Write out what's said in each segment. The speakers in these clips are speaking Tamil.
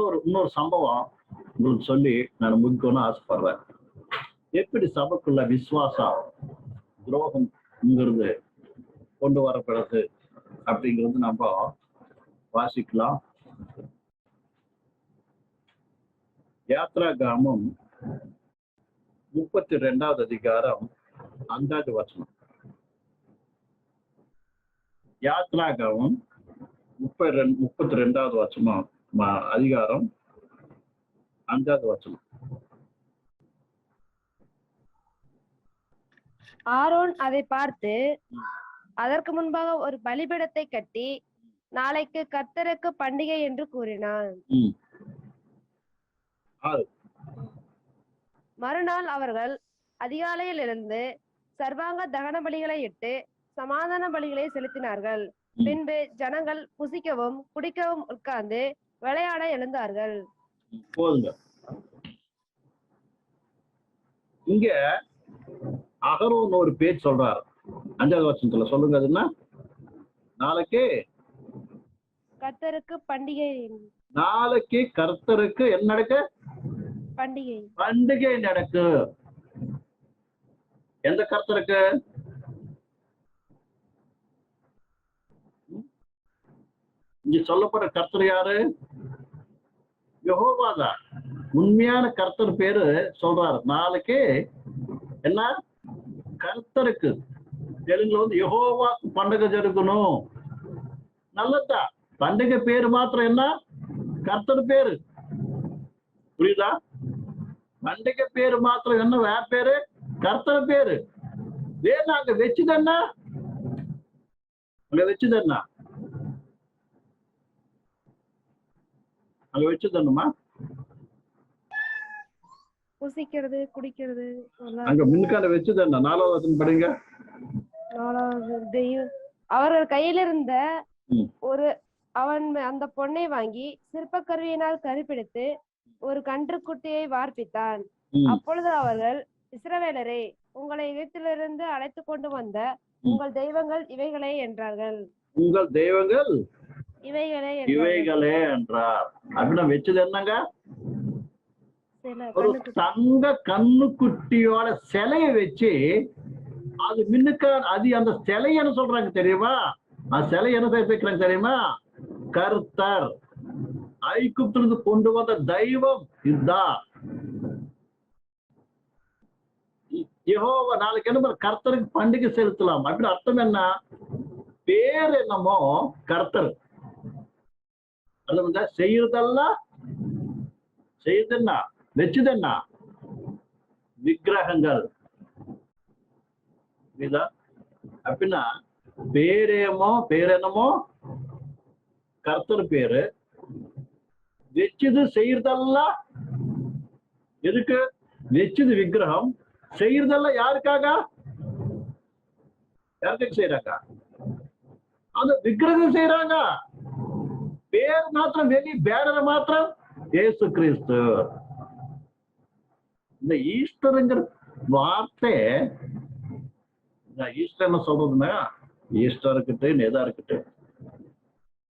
இன்னொரு இன்னொரு சம்பவம் உங்களுக்கு சொல்லி நான் முடிக்கணும்னு ஆசைப்படுறேன். எப்படி சபைக்குள்ள விசுவாசம் துரோகம்ங்கிறது கொண்டு வரப்படுது அப்படிங்கிறது நம்ம வாசிக்கலாம். யாத்ரா கிராமம் முப்பத்தி ரெண்டாவது அதிகாரம் அஞ்சாவது வசனம். யாத்ரா கிராமம் முப்பத்தி ரெண்டு முப்பத்தி ரெண்டாவது வசனம். அதிகாரம் அஞ்சாவது வசனம். ஆரோன் அதை பார்த்து அதற்கு முன்பாக ஒரு பலிபீடத்தை கட்டி நாளைக்கு கர்த்தருக்கு பண்டிகை என்று கூறினான். மறுநாள் அவர்கள் அதிகாலையில் இருந்து சர்வாங்க தகன பலிகளை இட்டு சமாதான பலிகளை செலுத்தினார்கள். பின்பு ஜனங்கள் புசிக்கவும் குடிக்கவும் உட்கார்ந்து விளையாட எழுந்தார்கள். போதுங்க. இங்க அகரோன் ஒரு பேர் சொல்றாரு. அஞ்சாவது வருஷத்துல சொல்லுங்க அது என்ன நாளைக்கு கர்த்தருக்கு பண்டிகை. நாளைக்கு கர்த்தருக்கு என்ன நடக்கு? பண்டிகை. பண்டிகை நடக்கு. எந்த கர்த்தருக்கு? இங்க சொல்லப்படுற கர்த்தர் யாரு? யெகோவாதான் உண்மையான கர்த்தர் பேரு சொல்றாரு. நாளைக்கு என்ன? கர்த்தருக்கு. தெலுங்குல வந்து யகோவா பண்டிகை ஜருக்கணும் நல்லதா? பண்டிகை பேரு மாத்திரம் என்ன? கர்த்தர் பேரு. புரியுதா? பண்டிகை பேரு மாத்திரம் என்ன? வேற பேரு? கர்த்தர் பேரு. வேணும் அங்க வச்சுது அங்க வச்சுது என்ன அங்க வச்சுது என்னமா புசிக்கிறது குடிக்கிறது அங்க முன்கால வச்சுது என்ன நாலாவது படிங்க. நாலாவது தெய்வம். அவர்கள் கையில் இருந்த. ஒரு அவன் அந்த பொண்ணை வாங்கி சிற்பக்கருவியினால் கருப்பிடித்து ஒரு கன்றுக்குட்டியை வார்ப்பித்தான். அப்பொழுது அவர்கள் இஸ்ரவேலரே உங்களை எகிப்திலிருந்து அழைத்து கொண்டு வந்த. உங்கள் தெய்வங்கள் இவைகளே என்றார்கள். உங்கள் தெய்வங்கள் இவைகளே என்றார். அப்படின்னா வச்சது என்னங்க? ஒரு தங்க கண்ணுக்குட்டியோட சிலைய வச்சு அது மின்னுக்க அது அந்த சிலை என்ன சொல்றாங்க தெரியுமா? அந்த சிலை என்ன வைக்கிறாங்க தெரியுமா? கர்த்தர். ஐகுப்திலிருந்து கொண்டு வந்த தெய்வம் இதுதான். யெகோவா நாளைக்கு என்ன கர்த்தருக்கு பண்டிகை செலுத்தலாம். அப்படின்னு அர்த்தம் என்ன? பேர் என்னமோ கர்த்தர். அது வந்து செய்யறதெல்லாம் செய்யுதுன்னா வச்சுதுன்னா? விக்கிரகங்கள். புரியுதா? அப்படின்னா பேரேமோ பேரெனமோ கர்த்தர் பேரு. வச்சது செய்யறதெல்லாம் எதுக்கு? வச்சது விக்கிரகம். செய்யறதெல்லாம் யாருக்காக? யாருக்கு செய்யறாங்க அந்த விக்கிரகம் செய்யறாங்க பேர் மாத்திரம் வெளி பேரரை மாத்திரம் ஏசு கிறிஸ்து. இந்த ஈஸ்டருங்கிற வார்த்தை ஈஸ்டர் என்ன சொல்றதுன்னா ஈஸ்டர் இருக்கட்டும் எதா இருக்கட்டும்.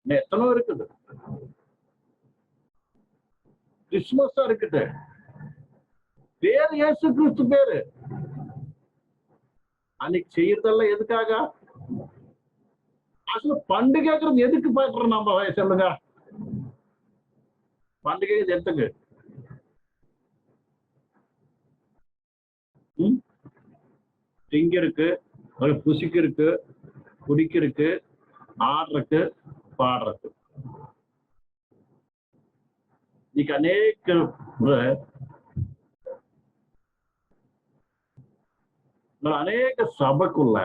இன்னும் எத்தனோ இருக்குது. கிறிஸ்துமஸா இருக்கட்டும். பேர் இயேசு கிறிஸ்து பேரு. அன்னைக்கு செய்யறதெல்லாம் எதுக்காக? பண்டு கேட்கறது எதுக்கு பாக்குறோம் நம்ம? சொல்லுங்க. பண்டிகை இது எதுக்கு? திங்க இருக்கு ஒரு புசிக்கு இருக்கு குடிக்கிறதுக்கு ஆடுறதுக்கு பாடுறக்கு. இன்னைக்கு அநேக அநேக சபைக்குள்ள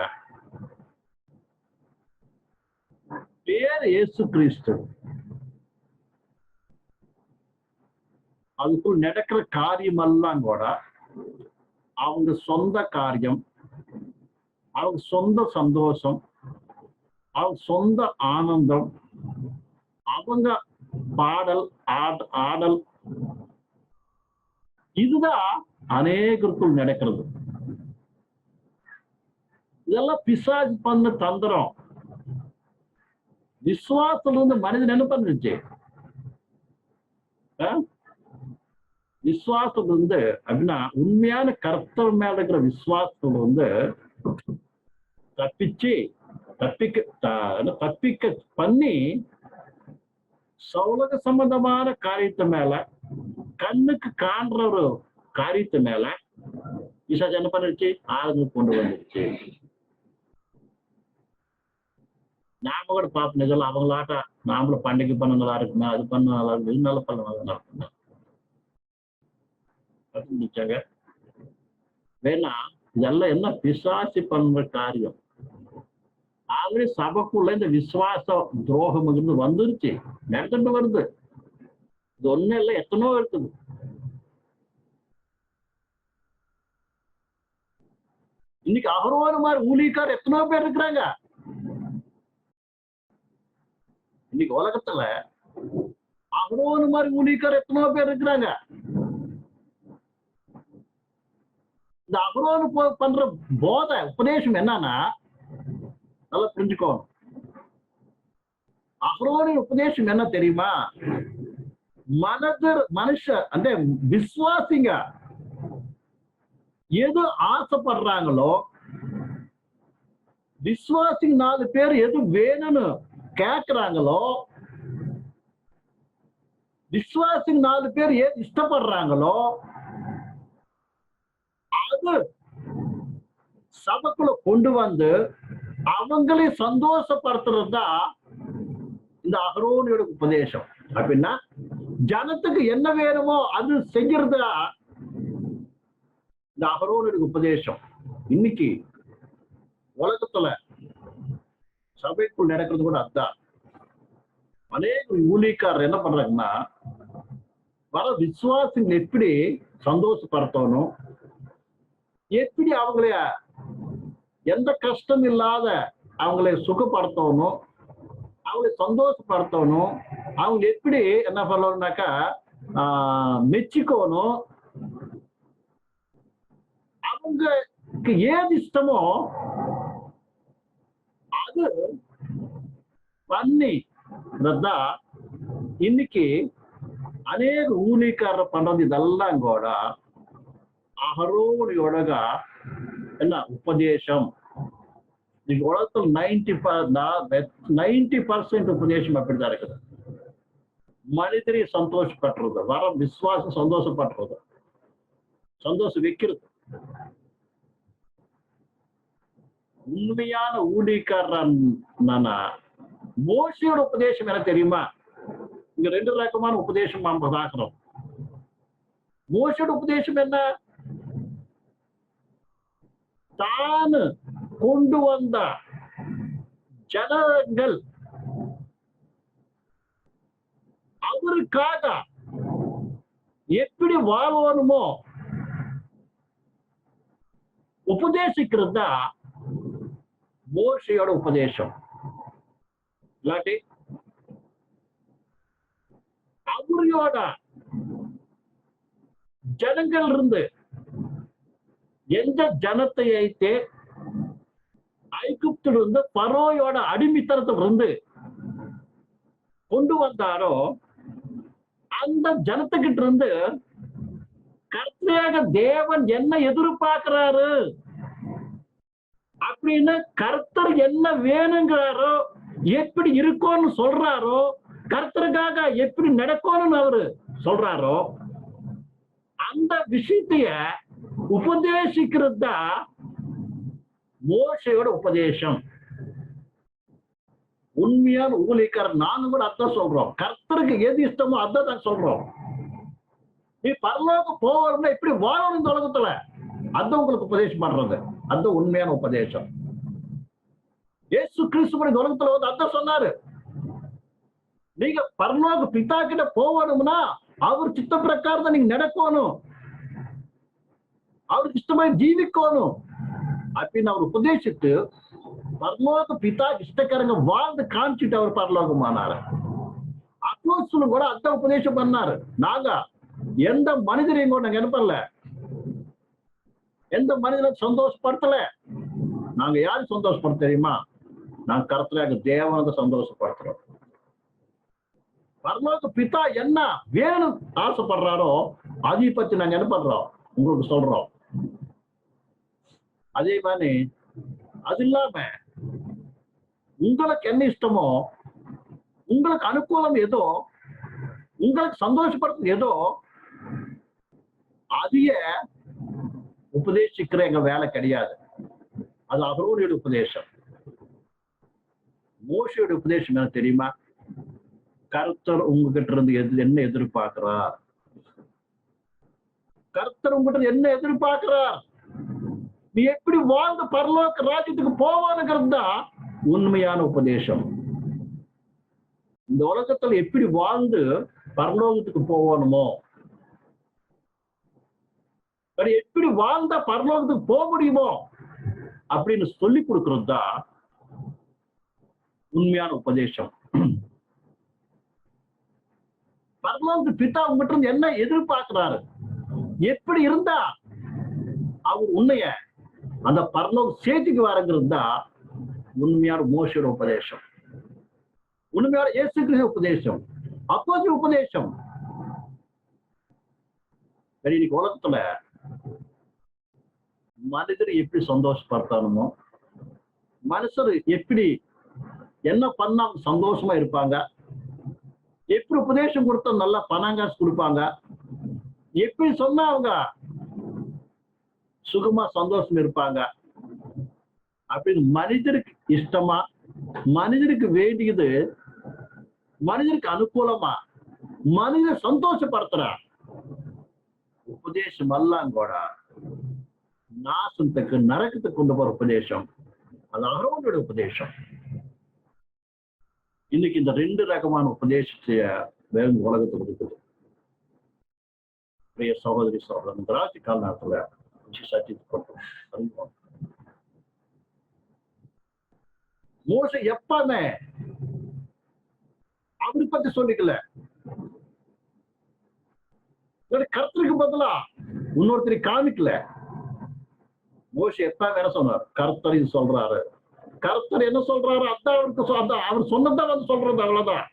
பேர் இயேசு கிறிஸ்து. அதுக்குள் நடக்கிற காரியம் எல்லாம் கூட அவங்க சொந்த காரியம் அவங்க சொந்த சந்தோஷம் அவங்க சொந்த ஆனந்தம் அவங்க பாடல் ஆட் ஆடல். இதுதான் அநேகருக்குள் நடக்கிறது. இதெல்லாம் பிசாஜ் பண்ண தந்திரம். விசுவாசம் வந்து மனிதன் என்ன பண்ணுச்சு? விசுவாசம் வந்து அப்படின்னா உண்மையான கர்த்தர் மேல இருக்கிற விசுவாசத்துல வந்து தப்பிச்சு தப்பிக்க தப்பிக்க பண்ணி சௌலக சம்பந்தமான காரியத்து மேல கண்ணுக்கு காண்ற ஒரு காரியத்து மேல பிசாசு என்ன பண்ணிருச்சு? ஆளுங்க கொண்டு வந்துருச்சு. நாம கூட பாப்ப இதெல்லாம் அவங்களாட்ட நாமளும் பண்டிகை பண்ண நல்லா இருக்குமே அது பண்ண நல்லா இருக்கு. இது நல்லா பண்ண நல்லா இருக்குமே முடிச்சாங்க. வேணா இதெல்லாம் என்ன பிசாசி பண்ற காரியம். ஆல்ரெடி சபைக்குள்ள இந்த விசுவாச இருந்து வந்துருச்சு. நடந்துட்டு வருது. இது ஒண்ணு இல்லை எத்தனோ இருக்குது. இன்னைக்கு அகரோன மாதிரி ஊழியக்கார் எத்தனோ பேர் இருக்கிறாங்க. இன்னைக்கு உலகத்துல அகரோன மாதிரி ஊழியக்கார் எத்தனோ பேர் இருக்கிறாங்க. இந்த அகரோனு பண்ற போதை உபதேசம் என்னன்னா நல்லா புரிஞ்சுக்கோணும். அகரோனின் உபதேசம் என்ன தெரியுமா? மனதர் மனுஷ அந்த விசுவாசிங்க எது ஆசைப்படுறாங்களோ விசுவாசிங்க நாலு பேர் எது வேணும்னு கேக்குறாங்களோ? விஸ்வாசிங் நாலு பேர் ஏன் இஷ்டப்படுறாங்களோ அது சபைக்குள்ள கொண்டு வந்து அவங்களே சந்தோஷப்படுத்துறது தான் இந்த அகரோனியோட உபதேசம். அப்படின்னா ஜனத்துக்கு என்ன வேணுமோ அது செய்யறதா இந்த அகரோனியோட உபதேசம். இன்னைக்கு உலகத்துல சபைக்குள் நடக்கிறது கூட அதுதான் அநேக ஊழியக்காரர் என்ன பண்றாங்கன்னா வர விசுவாசங்கள் எப்படி சந்தோஷப்படுத்தணும் எப்படி அவங்கள எந்த கஷ்டம் இல்லாத அவங்களை சுகப்படுத்தணும் அவங்களை சந்தோஷப்படுத்தணும் அவங்க எப்படி என்ன பண்ணணும்னாக்கா ஆஹ், மெச்சிக்கணும். அவங்களுக்கு ஏது இஷ்டமோ அது అన్ని వద్ద ఇన్నికి అనేక ఊనీకారణ పండది ఇదెల్లాం కూడా அகரோடையோடக என்ன உபதேசம் இன்னைக்கு உலகத்தில் நைன்டி நைன்டி பர்சன்ட் உபதேசம் அப்படிதான் இருக்குது மனிதரை சந்தோஷப்பட்டுறது வர விசுவாசம் சந்தோஷப்பட்டுறது சந்தோஷம் வைக்கிறது உண்மையான ஊழியக்காரன் நானா? உபதேசம் என்ன தெரியுமா? இங்க ரெண்டு ரகமான உபதேசம் நாம் பார்க்கிறோம். மோசையோட உபதேசம் என்ன? தான் கொண்டு வந்த ஜனங்கள் அவருக்காக எப்படி வாழணுமோ உபதேசிக்கிறது மோர்ஷையோட உபதேசம். இல்லாட்டி அவரையோட ஜனங்கள் இருந்து எந்த ஜனத்தை ஐத்தே ஐகுப்தில் இருந்து பரோயோட அடிமைத்தனத்தில் இருந்து கொண்டு வந்தாரோ அந்த ஜனத்துக்கிட்ட இருந்து கர்த்தேக தேவன் என்ன எதிர்பார்க்கிறாரு. அப்படின்னு கர்த்தர் என்ன வேணுங்கிறாரோ எப்படி இருக்கும்னு சொல்றாரோ கர்த்தருக்காக எப்படி நடக்கணும்னு அவரு சொல்றாரோ அந்த விஷயத்தைய உபதேசிக்கிறது தான் மோசையோட உபதேசம். உண்மையான ஊழியக்காரர் நாங்க கூட அதான் சொல்றோம். கர்த்தருக்கு எது இஷ்டமோ அதான் தான் சொல்றோம். நீ பரலோகம் போகணும்னா எப்படி வாழணும் இந்த உலகத்துல? அதான் உங்களுக்கு உபதேசம் பண்றது. அந்த உண்மையான உபதேசம். இயேசு கிறிஸ்து இந்த உலகத்துல வந்து அந்த சொன்னாரு. நீங்க பரலோக பிதா கிட்ட போகணும்னா அவர் சித்த பிரகாரம் நீங்க நடக்கணும். அவருக்கு இஷ்டமாய் ஜீவிக்கணும். அப்படின்னு அவர் உபதேசித்து பரலோக பிதா இஷ்டக்காரங்க வாழ்ந்து காமிச்சிட்டு அவர் பரலோகமானாரு. அப்போஸ்தலன் கூட அந்த உபதேசம் பண்ணாரு. நாங்க எந்த மனிதரையும் கூட நாங்க பண்ணல? எந்த மனிதனும் சந்தோஷப்படுத்தல. நாங்க யாரு சந்தோஷப்படுத்த தெரியுமா? நாங்க கருத்துல தேவனத்தை சந்தோஷப்படுத்துறோம். பரலோக பிதா என்ன வேணும் ஆசைப்படுறாரோ அதை பத்தி நாங்க என்ன பண்றோம்? உங்களுக்கு சொல்றோம். அதே மாதிரி அது இல்லாம உங்களுக்கு என்ன இஷ்டமோ உங்களுக்கு அனுகூலம் எதோ உங்களுக்கு சந்தோஷப்படுறது எதோ அதைய உபதேசிக்கிற எங்க வேலை கிடையாது. அது அவருடைய உபதேசம். மோசையோட உபதேசம் என்ன தெரியுமா? கர்த்தர் உங்ககிட்ட இருந்து எது என்ன எதிர்பார்க்கிறார்? கர்த்தர் உங்ககிட்ட இருந்து என்ன எதிர்பார்க்கிறார்? நீ எப்படி வாழ்ந்து பரலோக ராஜ்யத்துக்கு போவானுங்கிறது தான் உண்மையான உபதேசம். இந்த உலகத்துல எப்படி வாழ்ந்து பரலோகத்துக்கு போகணுமோ அது எப்படி வாழ்ந்தா பரலோகத்துக்கு போக முடியுமோ அப்படின்னு சொல்லி கொடுக்கறது தான் உண்மையான உபதேசம். பரலோகத்து பிதா உங்ககிட்ட இருந்து என்ன எதிர்பார்க்கிறாரு? எப்படி இருந்தா அவர் உன்னைய அந்த பரலோக சேர்த்துக்கு வரங்கிறது தான் உண்மையான மோசோட உபதேசம். உண்மையான இயேசு கிறிஸ்து உபதேசம். அப்போது உபதேசம். இன்னைக்கு உலகத்துல மனிதர் எப்படி சந்தோஷப்படுத்தானுமோ மனுஷர் எப்படி என்ன பண்ணா சந்தோஷமா இருப்பாங்க எப்படி உபதேசம் கொடுத்தா நல்லா பணம் காசு கொடுப்பாங்க எப்படி சொன்னா அவங்க சுகமா சந்தோஷம் இருப்பாங்க அப்படின்னு மனிதருக்கு இஷ்டமா மனிதருக்கு வேண்டியது மனிதருக்கு அனுகூலமா மனிதர் சந்தோஷப்படுத்துற உபதேசம் எல்லாம் கூட நாசத்துக்கு நரக்கத்துக்கு கொண்டு போற உபதேசம். அது அகரோனோட உபதேசம். இன்னைக்கு இந்த ரெண்டு ரகமான உபதேசத்தைய வேறு உலகத்தை கொடுக்குது. பிரிய சகோதரி சகோதரன் திராட்சை கால நேரத்துல சத்தியத்தை மோச எப்பமே அவரு பத்தி சொல்லிக்கல. கருத்துக்கு பதிலா? இன்னொருத்தரை காமிக்கல. மோச எப்ப என்ன சொன்னார். கர்த்தர் சொல்றாரு. கர்த்தர் என்ன சொல்றாரு? அதான் அவருக்கு அந்த அதான் அவர் சொன்னதான் வந்து சொல்றது அவ்வளவுதான்.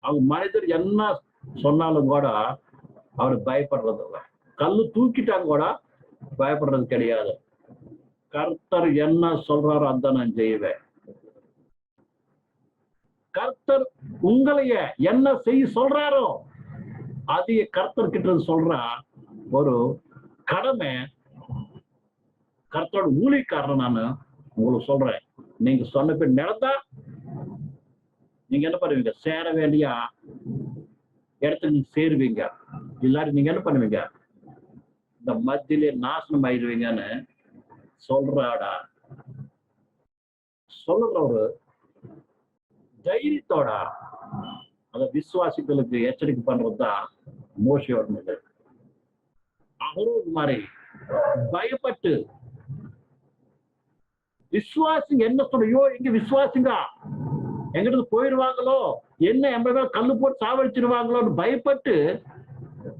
அவங்க மனிதர் என்ன சொன்னாலும் கூட அவர் பயப்படுறது இல்லை. கல்லு தூக்கிட்டாங்க கூட பயப்படுறது கிடையாது. கர்த்தர் என்ன சொல்றாரோ அதான் நான் செய்வேன். கர்த்தர் உங்களைய என்ன செய்ய சொல்றாரோ அதைய கர்த்தர் கிட்ட இருந்து சொல்ற. ஒரு கடமை கர்த்தோட ஊழிக்காரன் நான் உங்களுக்கு சொல்றேன். நீங்க சொன்ன பேர் நடந்தா நீங்க என்ன பண்ணுவீங்க? சேர வேண்டிய இடத்துல நீங்க சேருவீங்க. இல்லாட்டி நீங்க என்ன பண்ணுவீங்க? இந்த மத்தியிலே நாசனம் ஆயிடுவீங்கன்னு சொல்றாடா. சொல்லுறவரு தைரியத்தோட அதை விசுவாசிகளுக்கு எச்சரிக்கை பண்றதுதான் மோசியோட நிலை. அவரும் பயப்பட்டு விசுவாசிங்க என்ன சொல்றையோ இங்க விசுவாசிங்க? எங்கிட்ட போயிடுவாங்களோ? என்ன எண்பது கல்லு போட்டு சாவடிச்சிருவாங்களோன்னு பயப்பட்டு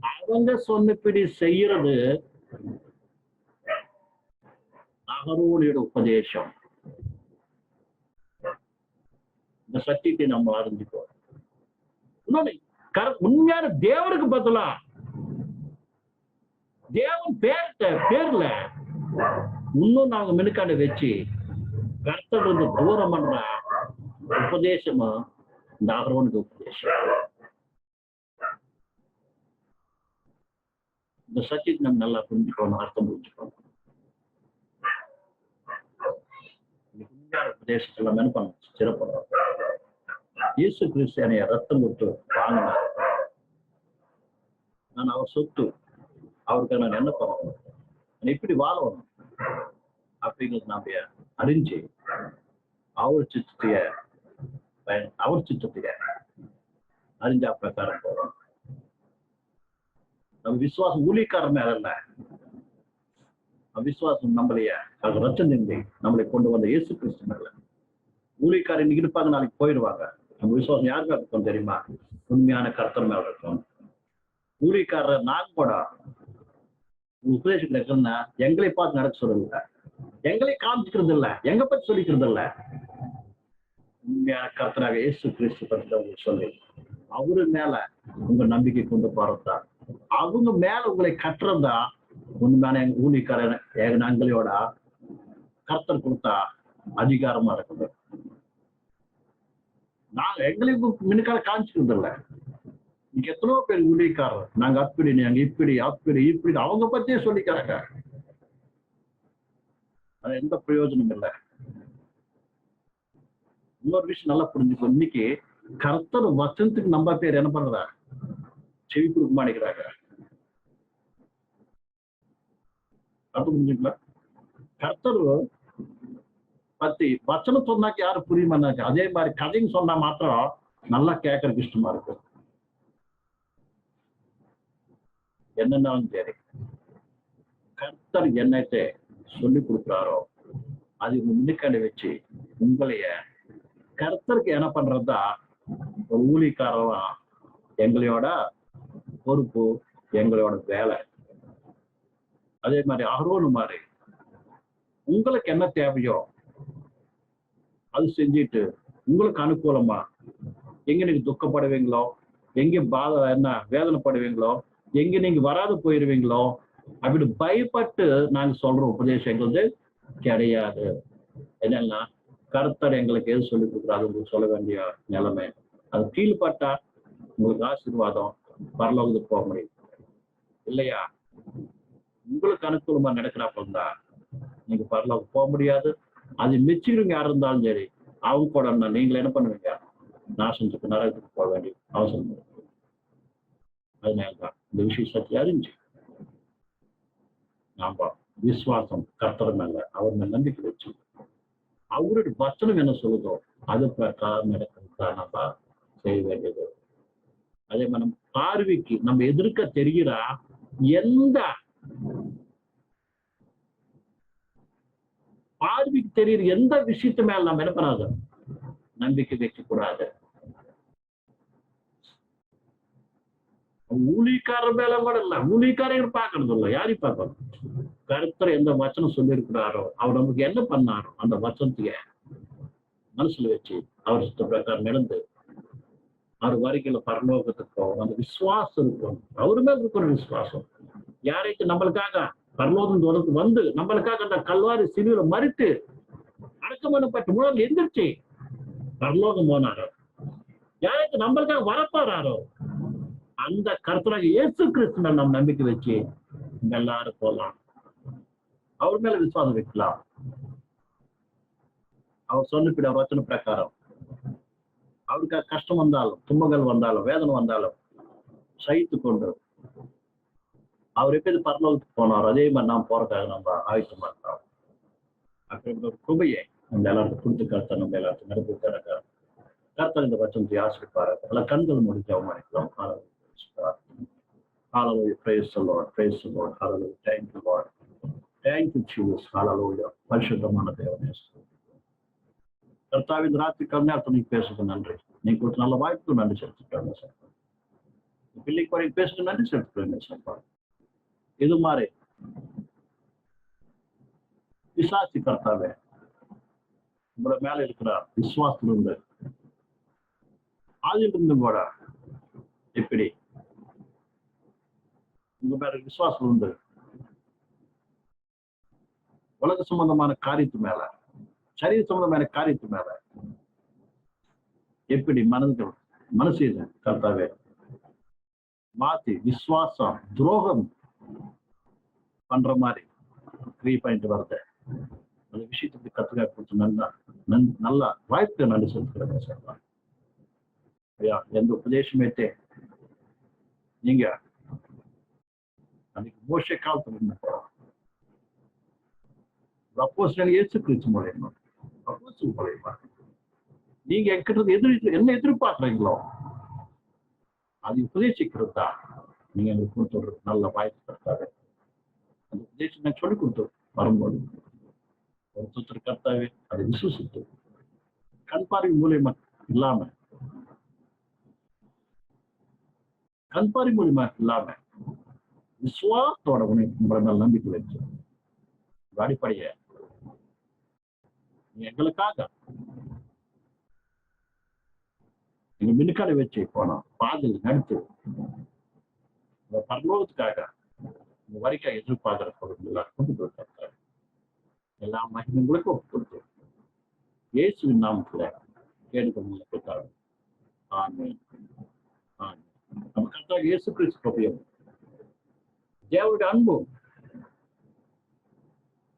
அவங்க சொன்னபடி செய்யறது அகரோனியோட உபதேசம். இந்த சத்தியத்தை நம்ம அறிஞ்சுக்கோ இன்னொன்னு கர- உண்மையான தேவனுக்கு பதிலா தேவன் பேர்ட்ட பேர்ல இன்னும் நாங்க மினுக்காண்ட வச்சு கர்த்தர் இருந்து தூரம் பண்ற உபதேசமா இந்த அகரோனுக்கு உபதேசம். இந்த சத்தியத்தை நம்ம நல்லா புரிஞ்சுக்கணும் அர்த்தம் புரிஞ்சுக்கணும். இந்த உண்மையான உபதேசத்தை நம்ம என்ன சிறப்பு இயேசு கிறிஸ்து என்னைய ரத்தம் கொடுத்து வாங்கினார். நான் அவர் சொத்து அவருக்கு நான் என்ன பண்ணணும்? நான் எப்படி வாழணும் அப்படிங்கிறது நாம அறிஞ்சு அவர் சித்தத்தைய பயன் அவர் சித்தத்தைய அறிஞ்சா பிரகாரம் போறோம். நம்ம விசுவாசம் ஊழிக்காரன் மேல இல்ல. விசுவாசம் நம்மளைய அது ரச்சம் நம்மளை கொண்டு வந்த இயேசு கிறிஸ்து மேல. ஊழியக்காரர் இன்னைக்கு இருப்பாங்க நாளைக்கு போயிடுவாங்க. நம்ம விசுவாசம் யாருக்கு இருக்கும் தெரியுமா? உண்மையான கர்த்தர் மேல இருக்கும். ஊழியக்காரர் நாங்க கூட உபதேசம் இருக்குன்னா எங்களை பார்த்து நடக்க சொல்லல எங்களை காமிச்சுக்கிறது இல்ல. எங்க பத்தி சொல்லிக்கிறது இல்ல. உண்மையான கர்த்தராக இயேசு கிறிஸ்து பற்றி உங்களுக்கு சொல்லி அவரு மேல உங்க நம்பிக்கை கொண்டு போறதா அவங்க மேல உங்களை கட்டுறதா உண்மையான எங்க ஊழிக்காரன் எங்க நாங்களோட கர்த்தர் கொடுத்தா அதிகாரமா இருக்குது நாங்க எங்களுக்கு முன்னுக்கால காமிச்சுக்கிறது இல்ல. எத்தனையோ பேர் ஊழியக்காரர். நாங்க அப்படி நாங்க இப்படி அப்படி இப்படி. அவங்க பத்தியே சொல்லிக்கிறாங்க அது எந்த பிரயோஜனம் இல்லை. இன்னொரு விஷயம் நல்லா புரிஞ்சுக்கோ. இன்னைக்கு கர்த்தர் வசனத்துக்கு நம்ம பேர் என்ன பண்றா செவி கொடுக்க மாட்டேங்கிறாங்க அப்ப புரிஞ்சுங்களா? கர்த்தர் பத்தி வச்சனம் சொன்னாக்க யாரும் புரியுமானாச்சு அதே மாதிரி கதைன்னு சொன்னா மாத்திரம் நல்லா கேட்கறதுக்கு இஷ்டமா இருக்கு. என்னன்னாலும் சரி கர்த்தர் என்னத்தை சொல்லி கொடுக்குறாரோ அது முன்னுக்காண்டி வச்சு உங்களைய கர்த்தருக்கு என்ன பண்றதா ஒரு ஊழிக்காரலாம் எங்களோட பொறுப்பு எங்களோட வேலை. அதே மாதிரி அருவனு மாதிரி உங்களுக்கு என்ன தேவையோ அது செஞ்சுட்டு உங்களுக்கு அனுகூலமா எங்க நீங்க துக்கப்படுவீங்களோ எங்க பாத என்ன வேதனைப்படுவீங்களோ எங்க நீங்க வராது போயிருவீங்களோ? அப்படி பயப்பட்டு நாங்க சொல்ற உபதேசம் எங்களுக்கு கிடையாது. என்னன்னா கருத்தர் எங்களுக்கு எது சொல்லி கொடுக்குறாரு உங்களுக்கு சொல்ல வேண்டிய நிலைமை. அது கீழ்பட்டா உங்களுக்கு ஆசீர்வாதம் பரலோகத்துக்கு போக முடியும். இல்லையா? உங்களுக்கு அனுகூலமா நடக்கிறாப்ப இருந்தா நீங்க பரலோகம் போக முடியாது. அது மெச்சுக்கிறவங்க யார் இருந்தாலும் சரி அவங்க கூட இருந்தா என்ன பண்ணுவீங்க? நாசத்துக்கு நரகத்துக்கு போக வேண்டிய அவசரம் அதனாலதான் இந்த விசேஷத்தை அறிஞ்சு. நாம விசுவாசம் கர்த்தர் மேல அவர் மேல நம்பிக்கை வச்சு அவருடைய வச்சனம் என்ன சொல்லுதோ அது பிரகாரம் நடக்கிறதுக்கு நம்ம செய்ய வேண்டியது. அதே மாதிரி நம்ம பார்வைக்கு நம்ம எதிர்க்க தெரிகிற எந்த பார்வைக்கு தெரியுற எந்த விஷயத்து மேல நம்ம என்ன பண்ணாது? நம்பிக்கை வைக்க கூடாது ஊழிக்காரர் மேல கூட இல்ல. ஊழிக்காரங்க பாக்குறது இல்ல. யாரையும் பார்ப்பாங்க? கருத்தர் எந்த வச்சனம் சொல்லியிருக்கிறாரோ அவர் நமக்கு என்ன பண்ணாரோ அந்த வச்சனத்தைய மனசுல வச்சு அவர் சுத்த பிரகாரம் நடந்து அவர் வரைக்கும் பரலோகத்துக்கும் அந்த விசுவாசம் இருக்கும். அவருமே மேல இருக்கிற விசுவாசம். யாரைக்கு? நம்மளுக்காக. பரலோகம் தொடர்ந்து வந்து நம்மளுக்காக அந்த கல்வாரி சிலுவில மறுத்து அடக்கம் பண்ணப்பட்டு முதல்ல எந்திரிச்சு பரலோகம் போனாரோ? யாரைக்கு? நம்மளுக்காக வரப்போறாரோ? அந்த கருத்துராக இயேசு கிறிஸ்து மேல் நம்ம நம்பிக்கை வச்சு எல்லாரும் போகலாம். அவர் மேல விசுவாசம் வைக்கலாம். அவர் சொன்ன வச்சன பிரகாரம். அவருக்கு கஷ்டம் வந்தாலும் துன்பங்கள் வந்தாலும் வேதனை வந்தாலும் சகித்து கொண்டு அவர் எப்படி பரலோகத்துக்கு போனார் அதே மாதிரி நாம் போறதுக்காக நம்ம ஆயத்தமா இருக்கிறோம் அப்படி ஒரு குபையை நம்ம எல்லாருக்கும் கொடுத்து கருத்தை நம்ம எல்லாருக்கும் நிரப்பித்தாருக்க கருத்தர் இந்த வச்சனத்தை ஆசிரிப்பாரு பல கண்கள் முடிஞ்சு God. Hallelujah. Praise the Lord. Praise the Lord. Hallelujah. Thank you, Lord. Thank you, Jesus. Hallelujah. பரிசுத்தமான தேவனே கர்த்தாவின் ராத்திரி கம்மியார்த்தம் நீங்க பேசுறது நன்றி நீங்க கொடுத்த நல்ல வாய்ப்பு நன்றி செலுத்திட்டாங்க சார் பிள்ளைக்கு வரைக்கும் பேசுறது நன்றி செலுத்துறேங்க சார் இது மாதிரி விசாசி கர்த்தாவே உங்களோட மேல இருக்கிறார் விசுவாசத்திலிருந்து ஆதிலிருந்து கூட எப்படி உங்க மேல விசுவாசம் உண்டு. உலக சம்பந்தமான காரியத்து மேல சரீர சம்பந்தமான காரியத்து மேல எப்படி மனது மனசு கர்த்தாவே மாத்தி விசுவாசம் துரோகம் பண்ற மாதிரி த்ரீ பாயிண்ட் வருது. அந்த விஷயத்துக்கு கத்துக்கா கொடுத்து நல்லா நன்- நல்லா வாய்ப்பு நன்றி செலுத்துக்கிறேன் சார். ஐயா எந்த உபதேசமேட்டே நீங்க அன்னைக்கு மோச காலத்துல இருந்தப்போ அப்போஸ்தலன் இயேசு கிறிஸ்து மூலியமா அப்போஸ்தலன் மூலியமா நீங்க என்கிட்ட எதிர் என்ன எதிர்பார்க்கறீங்களோ அது உபதேசிக்கிறது தான் நீங்க எங்களுக்கு கொடுத்து நல்ல வாய்ப்பு கர்த்தாவே அந்த உபதேசம் நான் சொல்லி கொடுத்து வரும்போது ஒரு சுத்தர் கர்த்தாவே அதை விசுவசித்து கண் பார்வை மூலியமா இல்லாம கண் பார்வை மூலியமா இல்லாம விசுவாசத்தோட உன்னை உங்களை நம்பிக்கை வச்சு. அடிப்படைய. நீ எங்களுக்காக. எங்க மின்கடை வச்சு போனோம் பாதில் நடித்து. இந்த பரலோகத்துக்காக இந்த வரைக்கும் எதிர்பார்க்கிற பொருள் கொண்டு எல்லா மகிமங்களுக்கும் கொடுத்து இயேசுவின் நாமத்துல கேடுகள் கொடுத்தாரு ஆமே ஆமே நம்ம கரெக்டாக இயேசு கிறிஸ்து தேவருடைய அன்பு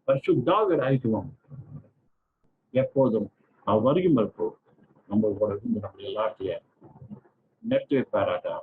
பரிசுத்தாகராயிக்குவோம் எப்போதும் அவர் வருகின்ற நம்மளோட நம்ம நாட்டில நெற்றை பாராட்டா